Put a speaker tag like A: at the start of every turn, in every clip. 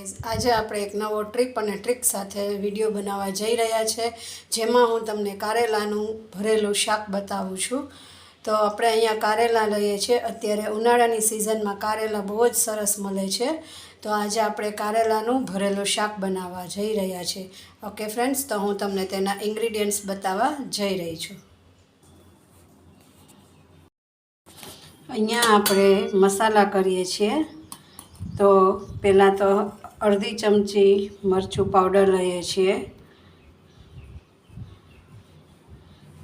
A: Guys આજે આપણે એક નવો ટ્રીપ અને ટ્રીક સાથે વીડિયો બનાવવા જઈ રહ્યા છે, જેમાં હું તમને કારેલાનું ભરેલું શાક બતાવું છું. તો આપણે અહીંયા કારેલા લઈએ છીએ. અત્યારે ઉનાળાની સિઝનમાં કારેલા બહુ જ સરસ મળે છે. તો આજે આપણે કારેલાનું ભરેલું શાક બનાવવા જઈ રહ્યા છીએ ઓકે ફ્રેન્ડ્સ તો હું તમને તેના ઇન્ગ્રીડિયન્ટ્સ બતાવવા જઈ રહી છું. અહીંયા આપણે મસાલા કરીએ છીએ. તો પહેલાં તો અડધી ચમચી મરચું પાવડર લઈએ છીએ.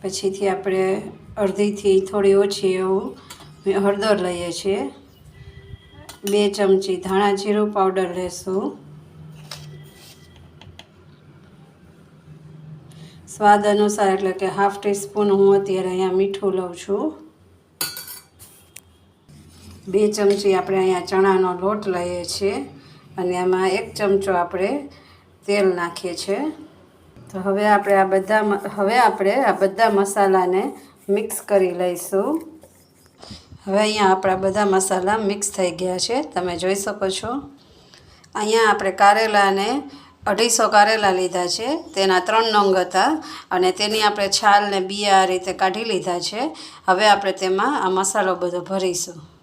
A: પછીથી આપણે અડધીથી થોડી ઓછી એવું હળદર લઈએ છીએ. બે ચમચી ધાણા જીરું પાવડર લેશું. સ્વાદ અનુસાર એટલે કે હાફ ટીસ્પૂન હું અત્યારે અહીંયા મીઠું લઉં છું. બે ચમચી આપણે અહીંયા ચણાનો લોટ લઈએ છીએ. અને એમાં એક ચમચો આપણે તેલ નાખીએ છીએ. તો હવે આપણે આ બધા હવે આપણે આ બધા મસાલાને મિક્સ કરી લઈશું. હવે અહીંયા આપણા બધા મસાલા મિક્સ થઈ ગયા છે. તમે જોઈ શકો છો. અહીંયા આપણે કારેલાને અઢીસો કારેલા લીધા છે. તેના ત્રણ નંગ હતા અને તેની આપણે છાલને બી આ રીતે કાઢી લીધા છે. હવે આપણે તેમાં આ મસાલો બધો ભરીશું.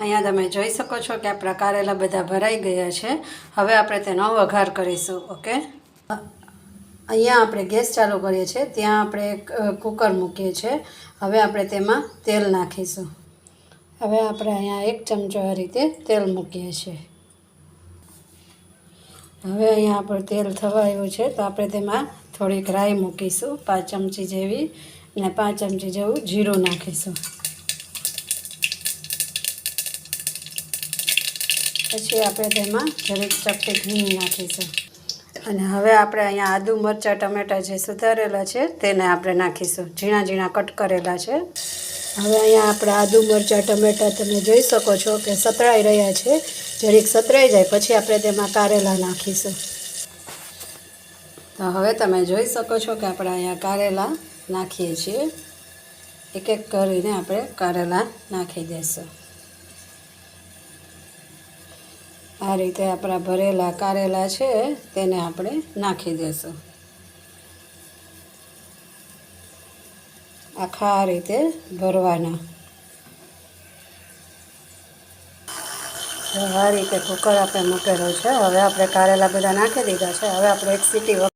A: અહીંયા તમે જોઈ શકો છો કે આ પ્રકારેલા બધા ભરાઈ ગયા છે. હવે આપણે તેનો વઘાર કરીશું, ઓકે? અહીંયા આપણે ગેસ ચાલુ કરીએ છીએ. ત્યાં આપણે કુકર મૂકીએ છીએ. હવે આપણે તેમાં તેલ નાખીશું. હવે આપણે અહીંયા એક ચમચો આ રીતે તેલ મૂકીએ છીએ. હવે અહીંયા આપણે તેલ થવા આવ્યું છે, તો આપણે તેમાં થોડીક રાઈ મૂકીશું, પાંચ ચમચી જેવી અને પાંચ ચમચી જેવું જીરું નાખીશું. પછી આપણે તેમાં જરીક ચપટી હિંગ નાખીશું. અને હવે આપણે અહીંયા આદુ, મરચાં, ટમેટાં જે સુધારેલા છે તેને આપણે નાખીશું. ઝીણા ઝીણા કટ કરેલા છે. હવે અહીંયા આપણે આદુ, મરચાં, ટમેટાં તમે જોઈ શકો છો કે સતળાઈ રહ્યા છે. જરીક સતરાઈ જાય, પછી આપણે તેમાં કારેલા નાખીશું. તો હવે તમે જોઈ શકો છો કે આપણે અહીંયા કારેલા નાખીએ છીએ. એક એક કરીને આપણે કારેલા નાખી દઈશું. આ રીતે આપણા ભરેલા, કારેલા છે, તેને આપણે નાખી દઈશું આખા આ રીતે ભરવાના. આ રીતે કુકર આપણે મૂકેલો છે. હવે આપણે કારેલા બધા નાખી દીધા છે. હવે આપણે એક સીટી